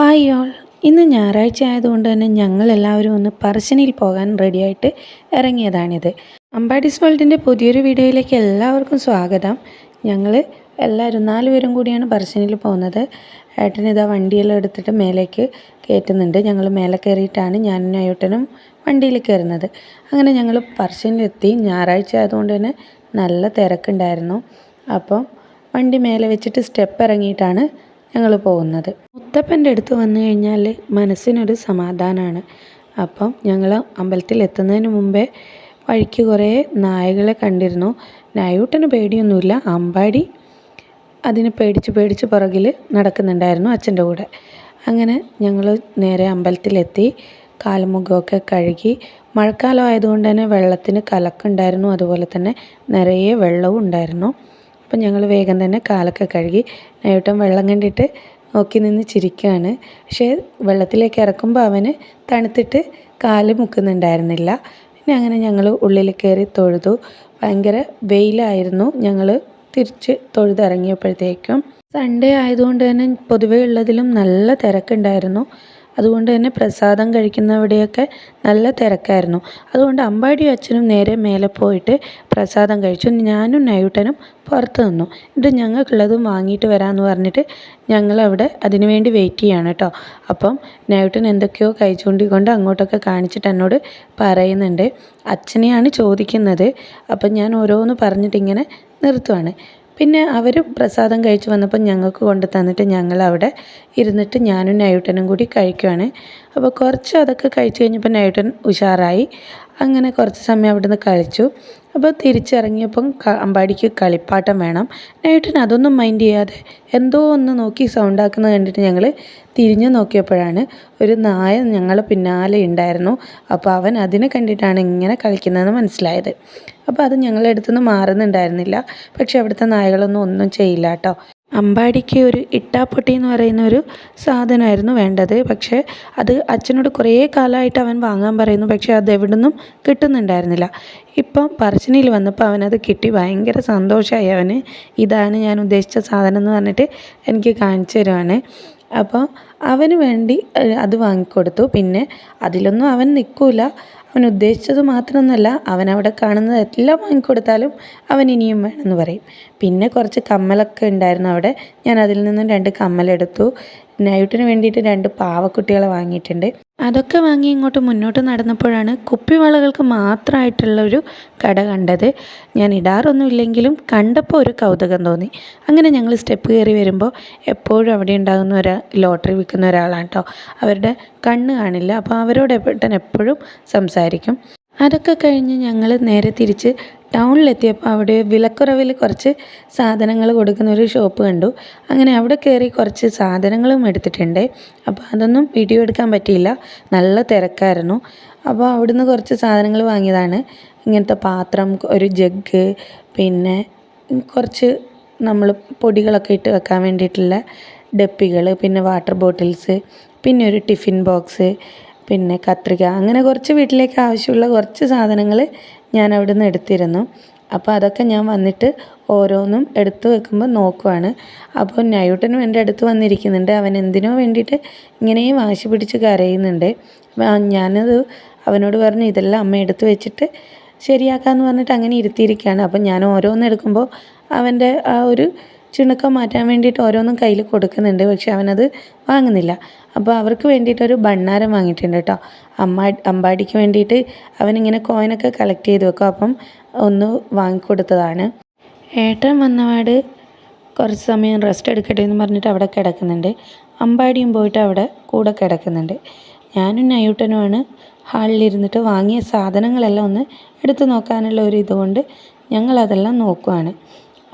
Hi all ഇന്ന് ഞായറാഴ്ച ആയതുകൊണ്ട് തന്നെ ഞങ്ങളെല്ലാവരും ഒന്ന് പറശ്ശിനിയിൽ പോകാൻ റെഡിയായിട്ട് ഇറങ്ങിയതാണിത്. അമ്പാടിസ് വേൾഡിന്റെ പുതിയൊരു വീഡിയോയിലേക്ക് എല്ലാവർക്കും സ്വാഗതം. ഞങ്ങൾ എല്ലാവരും നാല് പേരും കൂടിയാണ് പറശ്ശിനിയിൽ പോകുന്നത്. ഏട്ടൻ ഇതാ വണ്ടിയെല്ലാം എടുത്തിട്ട് മേലേക്ക് കയറ്റുന്നുണ്ട്. ഞങ്ങൾ മേലെ കയറിയിട്ടാണ് ഞാനും അയ്യോട്ടനും വണ്ടിയിൽ കയറുന്നത്. അങ്ങനെ ഞങ്ങൾ പറശ്ശിനിലെത്തി. ഞായറാഴ്ച ആയതുകൊണ്ട് തന്നെ നല്ല തിരക്കുണ്ടായിരുന്നു. അപ്പം വണ്ടി മേലെ വെച്ചിട്ട് സ്റ്റെപ്പ് ഇറങ്ങിയിട്ടാണ് ഞങ്ങൾ പോകുന്നത്. മുത്തപ്പന്റെ അടുത്ത് വന്നു കഴിഞ്ഞാൽ മനസ്സിനൊരു സമാധാനമാണ് അപ്പം ഞങ്ങൾ അമ്പലത്തിൽ എത്തുന്നതിന് മുമ്പേ വഴിക്ക് കുറേ നായകളെ കണ്ടിരുന്നു. നായൂട്ടന് പേടിയൊന്നുമില്ല. അമ്പാടി അതിന് പേടിച്ച് പേടിച്ച് പുറകിൽ നടക്കുന്നുണ്ടായിരുന്നു അച്ഛന്റെ കൂടെ. അങ്ങനെ ഞങ്ങൾ നേരെ അമ്പലത്തിലെത്തി. കാൽമുഖമൊക്കെ കഴുകി. മഴക്കാലം ആയതുകൊണ്ട് തന്നെ വെള്ളത്തിന് കലക്കുണ്ടായിരുന്നു. അതുപോലെ തന്നെ നിറയെ വെള്ളവും ഉണ്ടായിരുന്നു. അപ്പം ഞങ്ങൾ വേഗം തന്നെ കാലൊക്കെ കഴുകി നേട്ടം വെള്ളം കണ്ടിട്ട് നോക്കി നിന്ന് ചിരിക്കുകയാണ് പക്ഷേ വെള്ളത്തിലേക്ക് ഇറക്കുമ്പോൾ അവന് തണുത്തിട്ട് കാൽ മുക്കുന്നുണ്ടായിരുന്നില്ല. പിന്നെ അങ്ങനെ ഞങ്ങൾ ഉള്ളിൽ കയറി തൊഴുതു. ഭയങ്കര വെയിലായിരുന്നു. ഞങ്ങൾ തിരിച്ച് തൊഴുതിറങ്ങിയപ്പോഴത്തേക്കും സൺഡേ ആയതുകൊണ്ട് തന്നെ പൊതുവേ ഉള്ളതിലും നല്ല തിരക്കുണ്ടായിരുന്നു. അതുകൊണ്ട് തന്നെ പ്രസാദം കഴിക്കുന്നവിടെയൊക്കെ നല്ല തിരക്കായിരുന്നു. അതുകൊണ്ട് അമ്പാടിയും അച്ഛനും നേരെ മേലെ പോയിട്ട് പ്രസാദം കഴിച്ചു. ഞാനും നയൂട്ടനും പുറത്ത് നിന്നു. എന്നിട്ട് ഞങ്ങൾക്കുള്ളതും വാങ്ങിയിട്ട് വരാമെന്ന് പറഞ്ഞിട്ട് ഞങ്ങളവിടെ അതിനു വേണ്ടി വെയിറ്റ് ചെയ്യാണ് കേട്ടോ അപ്പം നയൂട്ടൻ എന്തൊക്കെയോ കഴിച്ചുകൊണ്ടിക്കൊണ്ട് അങ്ങോട്ടൊക്കെ കാണിച്ചിട്ട് എന്നോട് പറയുന്നുണ്ട്. അച്ഛനെയാണ് ചോദിക്കുന്നത്. അപ്പം ഞാൻ ഓരോന്ന് പറഞ്ഞിട്ടിങ്ങനെ നിർത്തുവാണ്. പിന്നെ അവർ പ്രസാദം കഴിച്ച് വന്നപ്പോൾ ഞങ്ങൾക്ക് കൊണ്ട് തന്നിട്ട് ഞങ്ങൾ അവിടെ ഇരുന്നിട്ട് ഞാനും നയൂട്ടനും കൂടി കഴിക്കുവാണ്. അപ്പോൾ കുറച്ച് അതൊക്കെ കഴിച്ച് കഴിഞ്ഞപ്പോൾ നയൂട്ടൻ ഉഷാറായി. അങ്ങനെ കുറച്ച് സമയം അവിടെ നിന്ന് കളിച്ചു. അപ്പോൾ തിരിച്ചിറങ്ങിയപ്പം അമ്പാടിക്ക് കളിപ്പാട്ടം വേണം. നൈട്ടിന് അതൊന്നും മൈൻഡ് ചെയ്യാതെ എന്തോ ഒന്ന് നോക്കി സൗണ്ടാക്കുന്നത് കണ്ടിട്ട് ഞങ്ങൾ തിരിഞ്ഞു നോക്കിയപ്പോഴാണ് ഒരു നായ ഞങ്ങളെ പിന്നാലെ ഉണ്ടായിരുന്നു. അപ്പോൾ അവൻ അതിനെ കണ്ടിട്ടാണ് ഇങ്ങനെ കളിക്കുന്നതെന്ന് മനസ്സിലായത്. അപ്പോൾ അത് ഞങ്ങളുടെ അടുത്തുനിന്ന് മാറുന്നുണ്ടായിരുന്നില്ല. പക്ഷേ അവിടുത്തെ നായകളൊന്നും ഒന്നും ചെയ്യില്ല കേട്ടോ അമ്പാടിക്ക് ഒരു ഇട്ടാപ്പൊട്ടി എന്ന് പറയുന്ന ഒരു സാധനമായിരുന്നു വേണ്ടത്. പക്ഷേ അത് അച്ഛനോട് കുറേ കാലമായിട്ട് അവൻ വാങ്ങാൻ പറയുന്നു. പക്ഷേ അത് എവിടെ നിന്നും കിട്ടുന്നുണ്ടായിരുന്നില്ല. ഇപ്പം പറശ്ശിനിയിൽ വന്നപ്പോൾ അവനത് കിട്ടി. ഭയങ്കര സന്തോഷമായി അവന്. ഇതാണ് ഞാൻ ഉദ്ദേശിച്ച സാധനം എന്ന് പറഞ്ഞിട്ട് എനിക്ക് കാണിച്ചു തരുവാണ്. അപ്പോൾ അവന് വേണ്ടി അത് വാങ്ങിക്കൊടുത്തു. പിന്നെ അതിലൊന്നും അവൻ നിൽക്കില്ല അവൻ ഉദ്ദേശിച്ചത് മാത്രമൊന്നുമല്ല അവൻ അവിടെ കാണുന്നത് എല്ലാം വാങ്ങിക്കൊടുത്താലും അവൻ ഇനിയും വേണമെന്ന് പറയും. പിന്നെ കുറച്ച് കമ്മലൊക്കെ ഉണ്ടായിരുന്നു അവിടെ. ഞാൻ അതിൽ നിന്നും രണ്ട് കമ്മലെടുത്തു. നൈറ്റിന് വേണ്ടിയിട്ട് രണ്ട് പാവക്കുട്ടികളെ വാങ്ങിയിട്ടുണ്ട്. അതൊക്കെ വാങ്ങി ഇങ്ങോട്ട് മുന്നോട്ട് നടന്നപ്പോഴാണ് കുപ്പിവളകൾക്ക് മാത്രമായിട്ടുള്ള ഒരു കട കണ്ടത്. ഞാൻ ഇടാറൊന്നും ഇല്ലെങ്കിലും കണ്ടപ്പോൾ ഒരു കൗതുകം തോന്നി. അങ്ങനെ ഞങ്ങൾ സ്റ്റെപ്പ് കയറി വരുമ്പോൾ എപ്പോഴും അവിടെ ഉണ്ടാകുന്ന ഒരു ലോട്ടറി വിൽക്കുന്ന ഒരാളാണ് കേട്ടോ. അവരുടെ കണ്ണ് കാണില്ല. അപ്പോൾ അവരോട് എപ്പോഴും സംസാരിക്കും. അതൊക്കെ കഴിഞ്ഞ് ഞങ്ങൾ നേരെ തിരിച്ച് ടൗണിലെത്തിയപ്പോൾ അവിടെ വിലക്കുറവിൽ കുറച്ച് സാധനങ്ങൾ കൊടുക്കുന്ന ഒരു ഷോപ്പ് കണ്ടു. അങ്ങനെ അവിടെ കയറി കുറച്ച് സാധനങ്ങളും എടുത്തിട്ടുണ്ട്. അപ്പോൾ അതൊന്നും വീഡിയോ എടുക്കാൻ പറ്റിയില്ല. നല്ല തിരക്കായിരുന്നു. അപ്പോൾ അവിടുന്ന് കുറച്ച് സാധനങ്ങൾ വാങ്ങിയതാണ്. ഇങ്ങനത്തെ പാത്രം ഒരു ജഗ് പിന്നെ കുറച്ച് നമ്മൾ പൊടികളൊക്കെ ഇട്ട് വെക്കാൻ വേണ്ടിയിട്ടുള്ള ഡപ്പികൾ പിന്നെ വാട്ടർ ബോട്ടിൽസ് പിന്നെ ഒരു ടിഫിൻ ബോക്സ് പിന്നെ കത്രിക അങ്ങനെ കുറച്ച് വീട്ടിലേക്ക് ആവശ്യമുള്ള കുറച്ച് സാധനങ്ങൾ ഞാൻ അവിടെ നിന്ന് എടുത്തിരുന്നു. അപ്പോൾ അതൊക്കെ ഞാൻ വന്നിട്ട് ഓരോന്നും എടുത്തു വെക്കുമ്പോൾ നോക്കുവാണ്. അപ്പോൾ നയൂട്ടനും എന്റെ അടുത്ത് വന്നിരിക്കുന്നുണ്ട്. അവൻ എന്തിനോ വേണ്ടിയിട്ട് ഇങ്ങനെയും വാശി പിടിച്ച് കരയുന്നുണ്ട്. ഞാനത് അവനോട് പറഞ്ഞു ഇതെല്ലാം അമ്മ എടുത്തു വെച്ചിട്ട് ശരിയാക്കാമെന്ന് പറഞ്ഞിട്ട് അങ്ങനെ ഇരുത്തിയിരിക്കുകയാണ്. അപ്പം ഞാൻ ഓരോന്ന് എടുക്കുമ്പോൾ അവന്റെ ആ ഒരു ചുണക്കം മാറ്റാൻ വേണ്ടിയിട്ട് ഓരോന്നും കയ്യിൽ കൊടുക്കുന്നുണ്ട്. പക്ഷെ അവനത് വാങ്ങുന്നില്ല. അപ്പോൾ അവർക്ക് വേണ്ടിയിട്ടൊരു ഭണ്ണാരം വാങ്ങിയിട്ടുണ്ട് കേട്ടോ. അമ്മ അമ്പാടിക്ക് വേണ്ടിയിട്ട് അവനിങ്ങനെ കോയിനൊക്കെ കളക്ട് ചെയ്ത് വെക്കും. അപ്പം ഒന്ന് വാങ്ങിക്കൊടുത്തതാണ്. ഏട്ടൻ വന്നപാട് കുറച്ച് സമയം റെസ്റ്റ് എടുക്കട്ടെ എന്ന് പറഞ്ഞിട്ട് അവിടെ കിടക്കുന്നുണ്ട്. അമ്പാടിയും പോയിട്ട് അവിടെ കൂടെ കിടക്കുന്നുണ്ട്. ഞാനും നയൂട്ടനുമാണ് ഹാളിലിരുന്നിട്ട് വാങ്ങിയ സാധനങ്ങളെല്ലാം ഒന്ന് എടുത്തു നോക്കാനുള്ള ഒരു ഇതുകൊണ്ട് ഞങ്ങളതെല്ലാം നോക്കുവാണ്.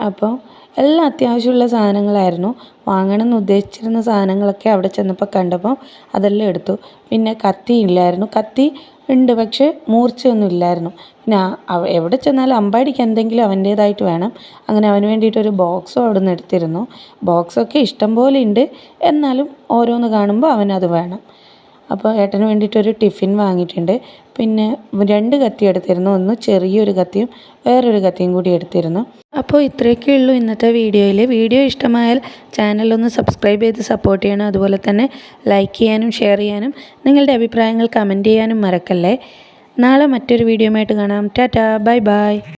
അപ്പോൾ എല്ലാം അത്യാവശ്യമുള്ള സാധനങ്ങളായിരുന്നു. വാങ്ങണം എന്ന് ഉദ്ദേശിച്ചിരുന്ന സാധനങ്ങളൊക്കെ അവിടെ ചെന്നപ്പോൾ കണ്ടപ്പോൾ അതെല്ലാം എടുത്തു. പിന്നെ കത്തി ഇല്ലായിരുന്നു. കത്തി ഉണ്ട് പക്ഷേ മൂർച്ചയൊന്നും ഇല്ലായിരുന്നു. പിന്നെ എവിടെ ചെന്നാലും അമ്പാടിക്ക് എന്തെങ്കിലും അവന്റേതായിട്ട് വേണം. അങ്ങനെ അവന് വേണ്ടിയിട്ടൊരു ബോക്സും അവിടെ നിന്ന് എടുത്തിരുന്നു. ബോക്സൊക്കെ ഇഷ്ടം പോലെ ഉണ്ട്. എന്നാലും ഓരോന്ന് കാണുമ്പോൾ അവനത് വേണം. അപ്പോൾ ഏട്ടന് വേണ്ടിയിട്ടൊരു ടിഫിൻ വാങ്ങിയിട്ടുണ്ട്. പിന്നെ രണ്ട് കത്തി എടുത്തിരുന്നു. ഒന്ന് ചെറിയൊരു കത്തിയും വേറൊരു കത്തിയും കൂടി എടുത്തിരുന്നു. അപ്പോൾ ഇത്രയൊക്കെ ഉള്ളൂ ഇന്നത്തെ വീഡിയോയിൽ വീഡിയോ ഇഷ്ടമായാൽ ചാനലൊന്ന് സബ്സ്ക്രൈബ് ചെയ്ത് സപ്പോർട്ട് ചെയ്യണം. അതുപോലെ തന്നെ ലൈക്ക് ചെയ്യാനും ഷെയർ ചെയ്യാനും നിങ്ങളുടെ അഭിപ്രായങ്ങൾ കമന്റ് ചെയ്യാനും മറക്കല്ലേ. നാളെ മറ്റൊരു വീഡിയോയുമായിട്ട് കാണാം. Tata bye bye